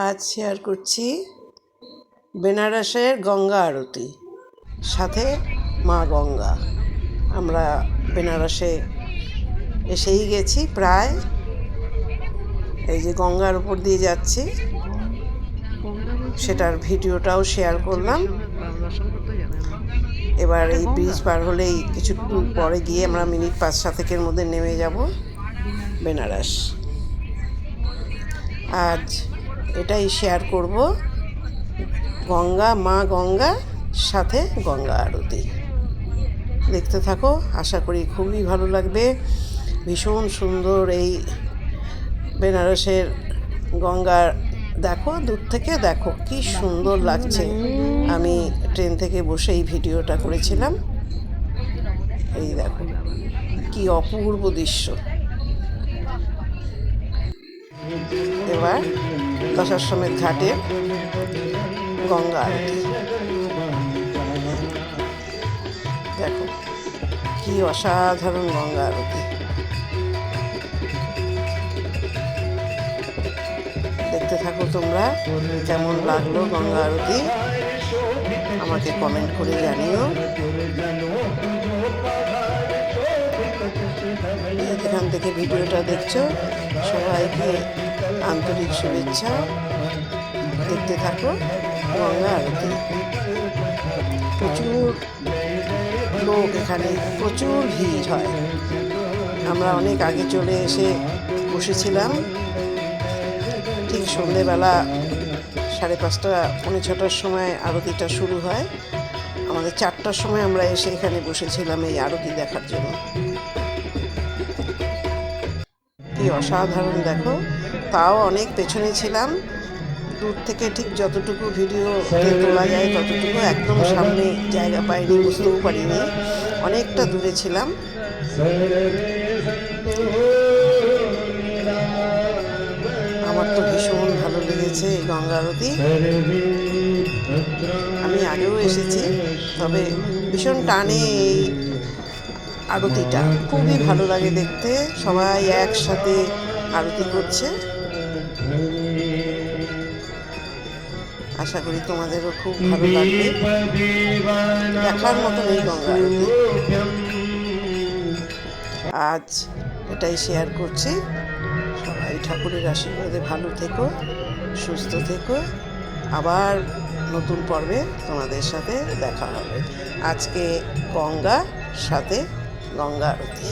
আজ শেয়ার করছি বেনারসের গঙ্গা আরতি। সাথে মা গঙ্গা। আমরা বেনারসে এসেই গেছি প্রায়। এই যে গঙ্গার উপর দিয়ে যাচ্ছি। সেটার ভিডিওটাও শেয়ার করলাম। এবার এই ব্রিজ পার হলেই কিছুক্ষণ পরে গিয়ে আমরা মিনিট পাঁচ সাতেকের মধ্যে নেমে যাব বেনারস। আজ এটাই শেয়ার করব। গঙ্গা, মা গঙ্গা, সাথে গঙ্গা আরতি। দেখতে থাকো, আশা করি খুবই ভালো লাগবে। ভীষণ সুন্দর এই বেনারসের গঙ্গার দেখো, দূর থেকে দেখো, কি সুন্দর লাগছে। আমি ট্রেন থেকে বসে এই ভিডিওটা করেছিলাম। এই দেখো, কি অপূর্ব দৃশ্য। এবার দশাশ্বমেধ ঘাটে গঙ্গা আরতি। দেখো, কি অসাধারণ গঙ্গা আরতি। দেখতে থাকো তোমরা কেমন লাগল গঙ্গা আরতি। আমাকে কমেন্ট করে জানিও। এখান থেকে ভিডিওটা দেখছ, সবাইকে আন্তরিক শুভেচ্ছা। দেখতে থাকো, গঙ্গা আরতি। প্রচুর লোক এখানে, প্রচুর ভিড় হয়। আমরা অনেক আগে চলে এসে বসেছিলাম। ঠিক সন্ধেবেলা সাড়ে পাঁচটা, পৌনে ছটার সময় আরতিটা শুরু হয়। আমাদের চারটার সময় আমরা এসে এখানে বসেছিলাম এই আরতি দেখার জন্য। কি অসাধারণ, দেখো। তাও অনেক পেছনে ছিলাম। দূর থেকে ঠিক যতটুকু ভিডিও তোলা যায় ততটুকু একদম সামনে জায়গা পাইনি, বুঝতেও পারিনি। অনেকটা দূরে ছিলাম। আমার তো ভীষণ ভালো লেগেছে এই গঙ্গা আরতি। আমি আগেও এসেছি, তবে ভীষণ টানে এই আরতিটা। খুবই ভালো লাগে দেখতে। সবাই একসাথে আরতি করছে। আশা করি তোমাদেরও খুব ভালো লাগবে। দেখার মতন এই গঙ্গা আজ এটাই শেয়ার করছি। সবাই ঠাকুরের আশীর্বাদে ভালো থেকো, সুস্থ থেকো। আবার নতুন পর্বে তোমাদের সাথে দেখা হবে। আজকে গঙ্গা সাথে গঙ্গা আরতি।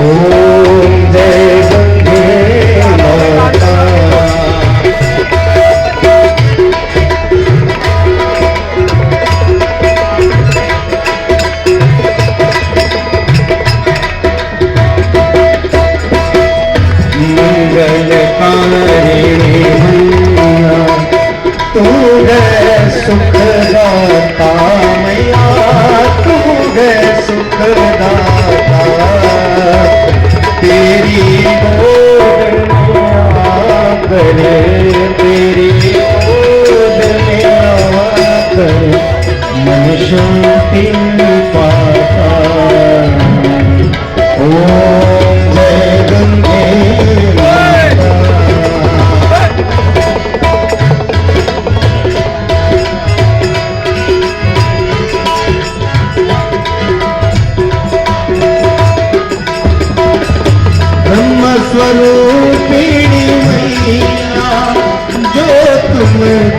Oh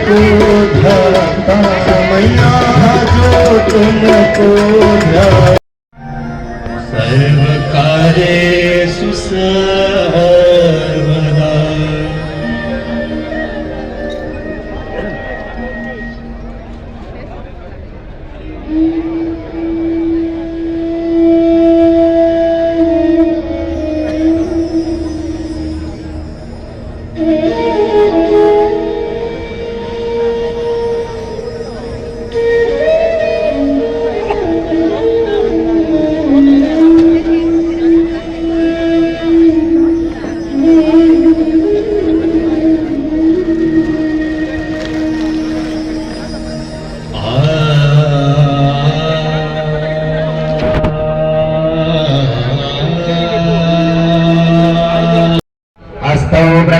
तुमको ध्याता मैया जो तुमको ध्याता सर्व कार्येषु सर्वदा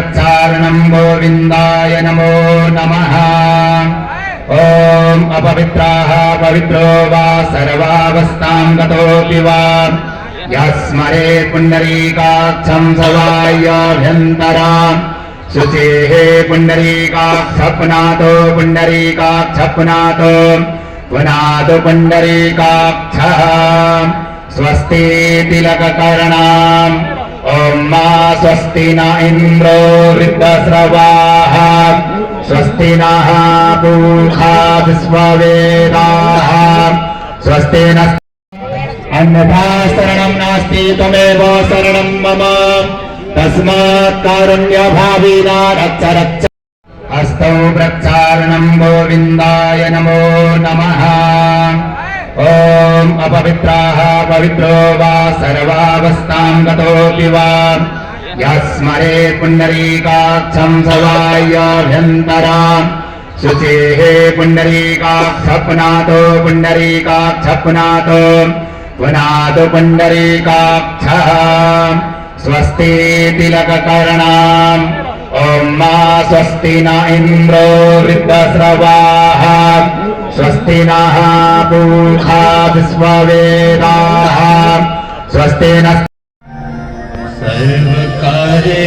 प्रक्षालनम् गोविन्दाय नमो नमः ॐ अपवित्राः पवित्रो वा सर्वावस्थाम् गतोऽपि वा यस्मरे पुण्डरीकाक्षम् सवाय्याभ्यन्तराम् शुचेः पुण्डरीकाक्षपुनातो पुण्डरीकाक्षपुनातो पुनातु पुण्डरीकाक्षः स्वस्ति तिलककर्णाम् ॐ मा स्वस्ति न इन्द्रो वृद्धस्रवाः स्वस्ति नः पूषा विश्ववेदाः स्वस्ति न अन्यथा शरणं नास्ति त्वमेव शरणं मम तस्मात् कारुण्यभाविना रक्ष रक्ष हस्तौ प्रक्षालनम् गोविन्दाय नमो नमः ॐ अपवित्राः पवित्रो वा सर्वावस्थाम् गतोऽपि वा। यस्मरे पुण्डरीकाक्षम् सवाय्याभ्यन्तराम् शुचेः पुण्डरीकाक्षपुनातो पुण्डरीकाक्षपुनातो पुनातु पुण्डरीकाक्षः। स्वस्ति तिलककर्णाम्। ॐ मा स्वस्ति न इन्द्रो वृद्धस्रवाः। स्वस्ति नः पूषा। विश्ववेदाः स्वस्ति न सर्वकार्येषु